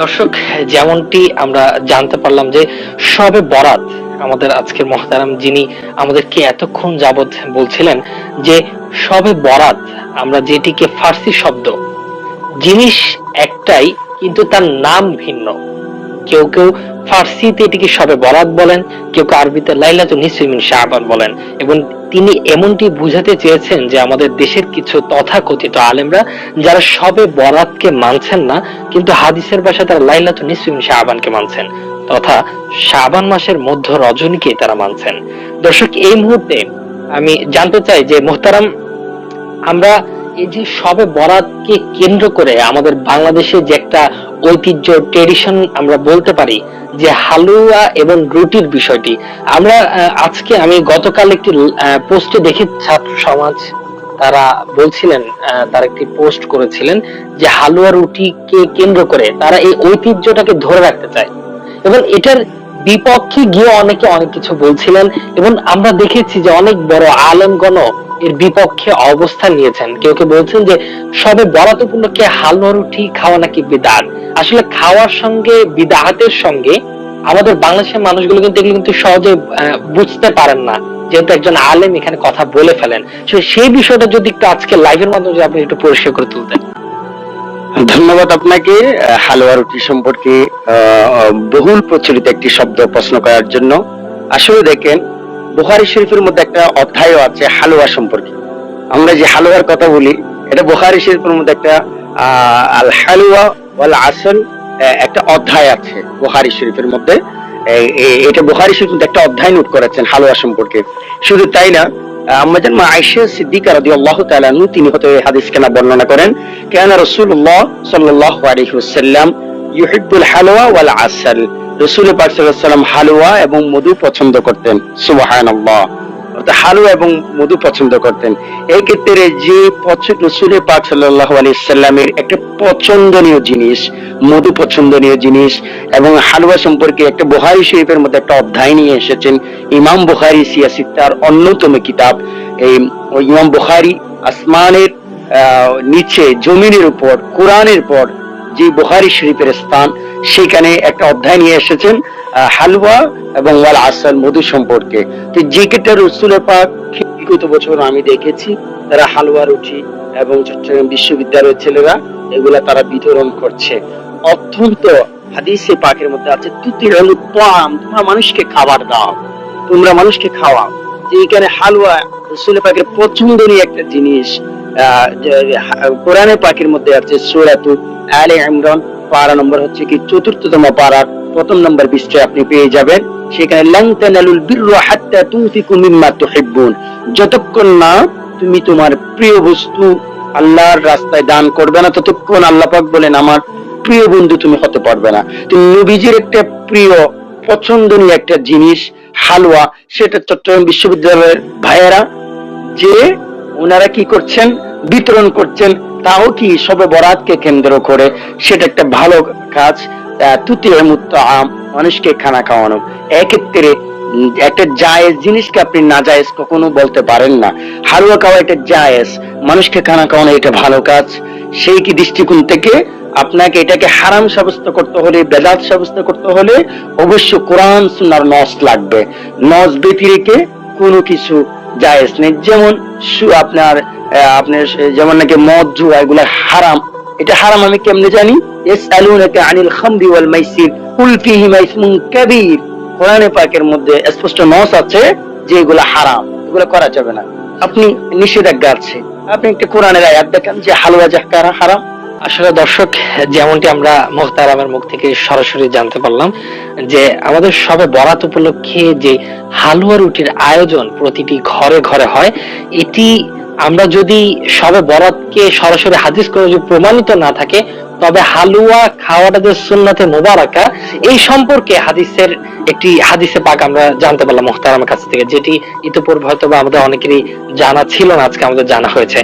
দর্শক, যেমনটি আমরা জানতে পারলাম যে সবে বরাত আমাদের আজকের মহতারাম যিনি আমাদেরকে এতক্ষণ যাবৎ বলছিলেন যে সবে বরাত আমরা যেটিকে ফার্সি শব্দ, জিনিস একটাই কিন্তু তার নাম ভিন্ন। কেউ কেউ ফার্সিতে এটিকে সবে বরাত বলেন, কেউ কেউ আরবিতে লাইলাতু নিসমিন শাহবান বলেন এবং তিনি এমনটি বুঝাতে চেয়েছেন যে আমাদের দেশের কিছু তথাকথিত আলেমরা যারা সবে বরাতকে মানছেন না, কিন্তু হাদিসের বাসায় তারা লাইলাতু নিসমিন শাহবানকে মানছেন, তথা শাবান মাসের মধ্য রজনীকে তারা মানছেন। দর্শক, এই মুহূর্তে আমি জানতে চাই যে মোহতারাম, আমরা এই যে সবে বরাতকে কেন্দ্র করে আমাদের বাংলাদেশে যে একটা ঐতিহ্য ট্রেডিশন আমরা বলতে পারি, যে হালুয়া এবং রুটির বিষয়টি, আমরা আজকে আমি গতকাল একটি পোস্টে দেখি, ছাত্র সমাজ তারা বলছিলেন তারা একটি পোস্ট করেছিলেন, যে হালুয়া রুটিকে কেন্দ্র করে তারা এই ঐতিহ্যটাকে ধরে রাখতে চায়। এবং এটার বিপক্ষে গিয়ে অনেকে অনেক কিছু বলছিলেন, এবং আমরা দেখেছি যে অনেক বড় আলেমগণ এর বিপক্ষে অবস্থান নিয়েছেন। কেউ কেউ বলছেন যে, সবে বরাত উপলক্ষে হালুয়া রুটি খাওয়া নাকি বিদাত? আসলে খাওয়ার সঙ্গে, বিদাহাতের সঙ্গে আমাদের বাংলাদেশের মানুষগুলো কিন্তু এগুলো কিন্তু সহজে বুঝতে পারেন না। যেহেতু একজন আলেম এখানে কথা বলে ফেলেন। সেই বিষয়টা যদি একটু আজকে লাইভের মাধ্যমে আপনি একটু পরিষ্কার করে তুলতেন। ধন্যবাদ আপনাকে। হালুয়া রুটি সম্পর্কে বহুল প্রচলিত একটি শব্দ প্রশ্ন করার জন্য। আসলে দেখেন বুহারি শরীফের মধ্যে একটা অধ্যায়ও আছে, হালুয়া সম্পর্কে। আমরা যে হালুয়ার কথা বলি, এটা বুহারি শরীফের মধ্যে একটা আল হালুয়া ওয়াল আসল একটা অধ্যায় আছে বুহারি শরীফের মধ্যে। এটা বুহারি শরীফ মধ্যে একটা অধ্যায় নোট করেছেন হালুয়া সম্পর্কে। শুধু তাই না আমাদের মা সিদ্দিকা আনহু, তিনি এই হাদিস কেনা বর্ণনা করেন, কেন রাসূলুল্লাহ সাল্লাল্লাহু আলাইহি ওয়াসাল্লাম ইউহিব্বুল ওয়াল আসল রাসূল পাক সাল্লাল্লাহু আলাইহি ওয়াসাল্লাম হালুয়া এবং মধু পছন্দ করতেন। অর্থাৎ হালুয়া এবং মধু পছন্দ করতেন। এই ক্ষেত্রে যে পছন্দ রসুল পাক সাল্লাল্লাহু আলাইহি সাল্লামের একটা পছন্দনীয় জিনিস, মধু পছন্দনীয় জিনিস এবং হালুয়া সম্পর্কে একটা বুহারি শরীফের মধ্যে একটা অধ্যায় নিয়ে এসেছেন। ইমাম বুখারি সিয়াসিত তার অন্যতম কিতাব। এই ইমাম বুখারি আসমানের নিচে, জমিনের উপর, কোরআনের পর যে বুখারি শরীফের স্থান সেখানে একটা অধ্যায় নিয়ে এসেছেন হালুয়া এবং ওয়াল আসল মধু সম্পর্কে। তো যে ক্ষেত্রে রসুলের পাক বছর আমি দেখেছি, তারা হালুয়া রুটি এবং চট্টগ্রাম বিশ্ববিদ্যালয়ের ছেলেরা এগুলা তারা বিতরণ করছে। অত্যন্ত হাদিসে পাকের মধ্যে আছে তুতি হলো পাম তোমরা মানুষকে খাবার দাও, তোমরা মানুষকে খাওয়াও। যে এখানে হালুয়া রসুলের পাকের পছন্দনীয় একটা জিনিস কোরআনে পাকের মধ্যে আছে সুরাতু আলে ইমরান। পারা নম্বর হচ্ছে কি চতুর্থতম পারার প্রথম নম্বর পৃষ্ঠায় আপনি পেয়ে যাবেন। সেখানে, লান তানালুল হাত্তা তুনফিকু মিম্মা তুহিব্বুন। যতক্ষণ না তুমি তোমার প্রিয় বস্তু আল্লাহর রাস্তায় দান করবে না, ততক্ষণ আল্লাহ পাক বলেন, আমার প্রিয় বন্ধু, তুমি হতে পারবে না। তুমি নবীজির একটা প্রিয়, পছন্দনীয় একটা জিনিস হালুয়া সেটা চট্টগ্রাম বিশ্ববিদ্যালয়ের ভাইয়েরা যে ওনারা কি করছেন, বিতরণ করছেন তাও কি সবে বরাতকে কেন্দ্র করে? সেটা একটা ভালো কাজ। তুতি মুক্ত আম মানুষকে খানা খাওয়ানো। এক্ষেত্রে একটা জায়েজ জিনিসকে আপনি না জায়েজ কখনো বলতে পারেন না। হালুয়া খাওয়া এটা জায়েজ। মানুষকে খানা খাওয়ানো এটা ভালো কাজ। সেই কি দৃষ্টিকোণ থেকে আপনাকে এটাকে হারাম সাব্যস্ত করতে হলে, বেদাত সাব্যস্ত করতে হলে অবশ্য কোরআন সুন্নার নস লাগবে। নস ব্যতিরেকে কোনো কিছু জায়েজ নেই। যেমন আপনার আপনার যেমন নাকি মদ, জুয়া, এগুলা হারাম। এটা হারাম আমি কেমনে জানি? ইয়াসআলুনাকা আনিল খামরি ওয়াল মাইসির। কুল ফীহিমা ইসমুন কাবীর। কোরআনে পাকের মধ্যে স্পষ্ট নস আছে যে এগুলা হারাম। এগুলো করা যাবে না। আপনি নিষেধাজ্ঞা আছে। আপনি একটা কোরআনের আয়াত দেখেন যে হালুয়া জাহকারা হারাম। আসলে দর্শক, যেমনটি আমরা মোহতারামের মুখ থেকে সরাসরি জানতে পারলাম, যে আমাদের সবে বরাত উপলক্ষে যে হালুয়া রুটির আয়োজন প্রতিটি ঘরে ঘরে হয়, এটি আমরা যদি সবে বরাতকে সরাসরি হাদিস করে যদি প্রমাণিত না থাকে, তবে হালুয়া খাওয়াটা যে সুন্নাতে মোবারকা, এই সম্পর্কে হাদিসের একটি হাদিসে পাক আমরা জানতে পারলাম মোহতারামের কাছ থেকে, যেটি ইতিপূর্বে হয়তো বা আমাদের অনেকেরই জানা ছিল না, আজকে আমাদের জানা হয়েছে।